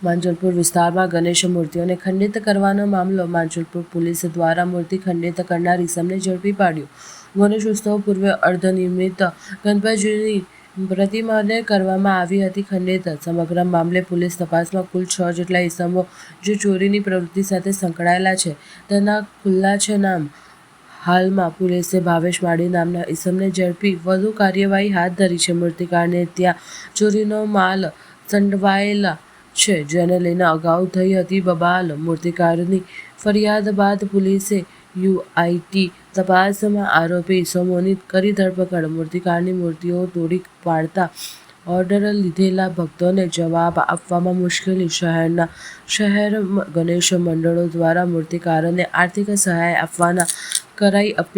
માંજલપુર વિસ્તારમાં ગણેશ મૂર્તિઓને ખંડિત કરવાનો મામલો માંજલપુર પોલીસ દ્વારા મૂર્તિ ખંડિત કરનાર ઇસમને ઝડપી પાડ્યો. ગણેશોત્સવ પૂર્વે અર્ધનિર્મિત ગણપતિજીની પ્રતિમાને કરવામાં આવી હતી ખંડિત. સમગ્ર મામલે પોલીસ તપાસમાં કુલ છ જેટલા ઇસમો જે ચોરીની પ્રવૃત્તિ સાથે સંકળાયેલા છે. તેના ખુલ્લા છે નામ. હાલમાં પોલીસે ભાવેશ માળી નામના ઇસમને ઝડપી વધુ કાર્યવાહી હાથ ધરી છે. મૂર્તિકારને ત્યાં ચોરીનો માલ સંડવાયેલા છે. જેને લઈને અગાઉ થઈ હતી બબાલ મૂર્તિકારની ફરિયાદ બાદ પોલીસે યુઆઈટી તપાસમાં આરોપી સમોનિત કરી ધરપકડ. મૂર્તિકારની મૂર્તિઓ તોડી પાડતા ઓર્ડર લીધેલા ભક્તોને જવાબ આપવામાં મુશ્કેલી. શહેરના શહેર ગણેશ મંડળો દ્વારા મૂર્તિકારોને આર્થિક સહાય આપવાના કરાઈ અપીલ